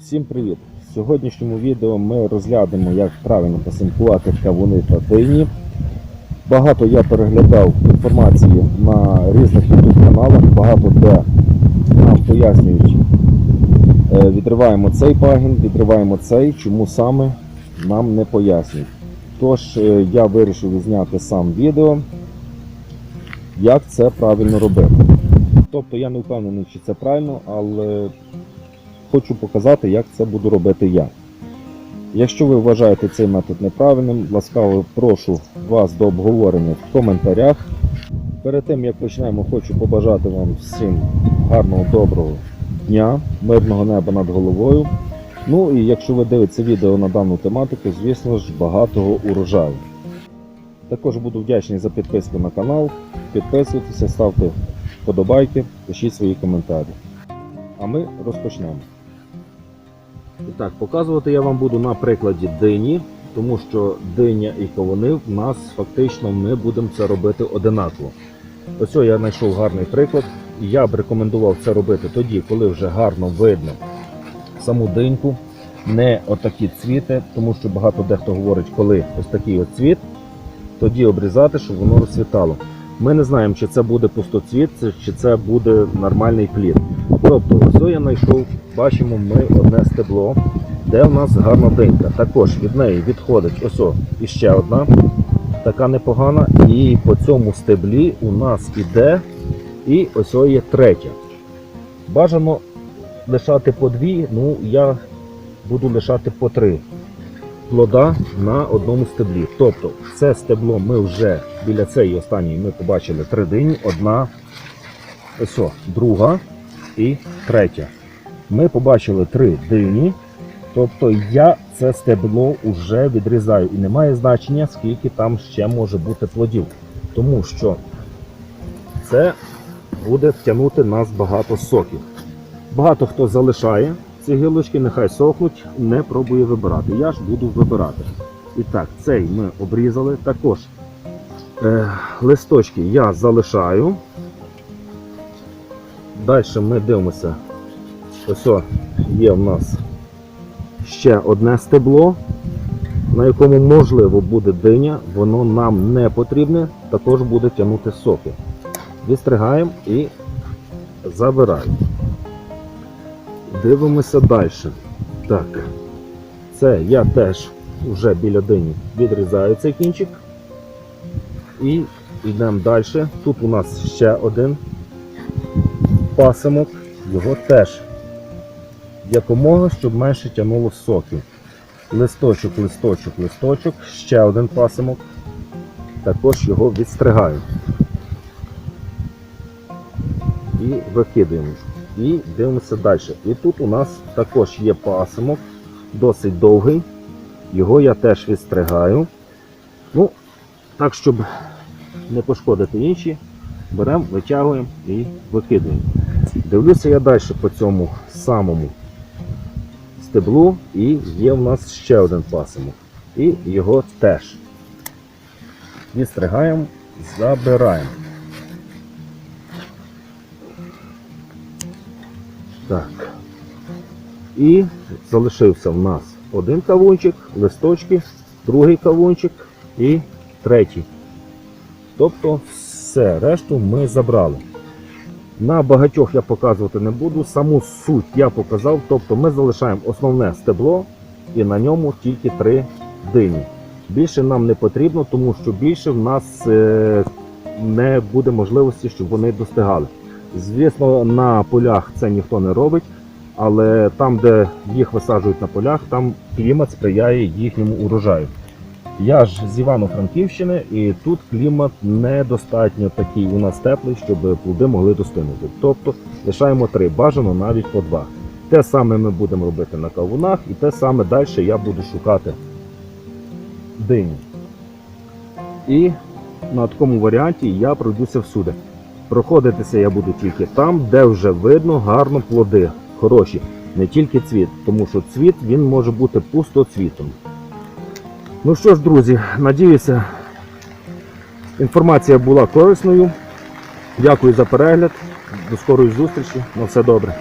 Всім привіт! В сьогоднішньому відео ми розглянемо, як правильно посимкувати кавуни та дині. Багато я переглядав інформації на різних YouTube каналах, багато де нам пояснюють, е, відриваємо цей пагін, відриваємо цей, чому саме нам не пояснюють. Тож е, я вирішив зняти сам відео, як це правильно робити. Тобто я не впевнений, чи це правильно, але хочу показати, як це буду робити я. Якщо ви вважаєте цей метод неправильним, ласкаво прошу вас до обговорення в коментарях. Перед тим як почнемо, хочу побажати вам всім гарного, доброго дня, мирного неба над головою. Ну і якщо ви дивитеся відео на дану тематику, звісно ж, багатого урожаю. Також буду вдячний за підписку на канал. Підписуйтеся, ставте вподобайки, пишіть свої коментарі. А ми розпочнемо. І так, показувати я вам буду на прикладі дині, тому що диня і кавуни в нас фактично ми будемо це робити одинаково. Ось я знайшов гарний приклад. Я б рекомендував це робити тоді, коли вже гарно видно саму диньку, не отакі цвіти, тому що багато дехто говорить, коли ось такий от цвіт, тоді обрізати, щоб воно розцвітало. Ми не знаємо, чи це буде пустоцвіт, чи це буде нормальний плід. Тобто, ось я знайшов, бачимо ми одне стебло, де в нас гарна динька. Також від неї відходить ось о, іще одна, така непогана. І по цьому стеблі у нас іде і ось є третя. Бажано лишати по дві, ну я буду лишати по три плода на одному стеблі. Тобто це стебло ми вже біля цієї останньої ми побачили три дині, одна, ось друга і третя. Ми побачили три дині. Тобто я це стебло вже відрізаю і немає значення, скільки там ще може бути плодів. Тому що це буде втягнути нас багато соків. Багато хто залишає ці гілочки, нехай сохнуть, не пробує вибирати. Я ж буду вибирати. І так, цей ми обрізали. Також е, листочки я залишаю. Далі ми дивимося. Ось є в нас ще одне стебло, на якому можливо буде диня, воно нам не потрібне, також буде тягнути соки. Відстригаємо і забираємо. Дивимося далі. Так, це я теж вже біля дині відрізаю цей кінчик. І йдемо далі. Тут у нас ще один пасимок, його теж якомога, щоб менше тягнуло соків. Листочок, листочок, листочок, ще один пасимок. Також його відстригаю. І викидаємо. І дивимося далі. І тут у нас також є пасимок, досить довгий. Його я теж відстригаю. Ну, так, щоб не пошкодити інші, беремо, витягуємо і викидаємо. Дивлюся я далі по цьому самому стеблу, і є в нас ще один пасимок. І його теж відстригаємо, забираємо. Так. І залишився в нас один кавунчик, листочки, другий кавунчик і третій. Тобто все, решту ми забрали. На багатьох я показувати не буду, саму суть я показав. Тобто ми залишаємо основне стебло і на ньому тільки три дині. Більше нам не потрібно, тому що більше в нас е, не буде можливості, щоб вони достигали. Звісно, на полях це ніхто не робить, але там, де їх висаджують на полях, там клімат сприяє їхньому урожаю. Я ж з Івано-Франківщини, і тут клімат недостатньо такий у нас теплий, щоб плоди могли достигнути. Тобто лишаємо три, бажано навіть по два. Те саме ми будемо робити на кавунах, і те саме далі я буду шукати дині. І на такому варіанті я пройдуся всюди. Проходитися я буду тільки там, де вже видно гарно плоди хороші, не тільки цвіт, тому що цвіт він може бути пустоцвітом. Ну що ж, друзі, надіюся, інформація була корисною. Дякую за перегляд. До скорої зустрічі. На все добре.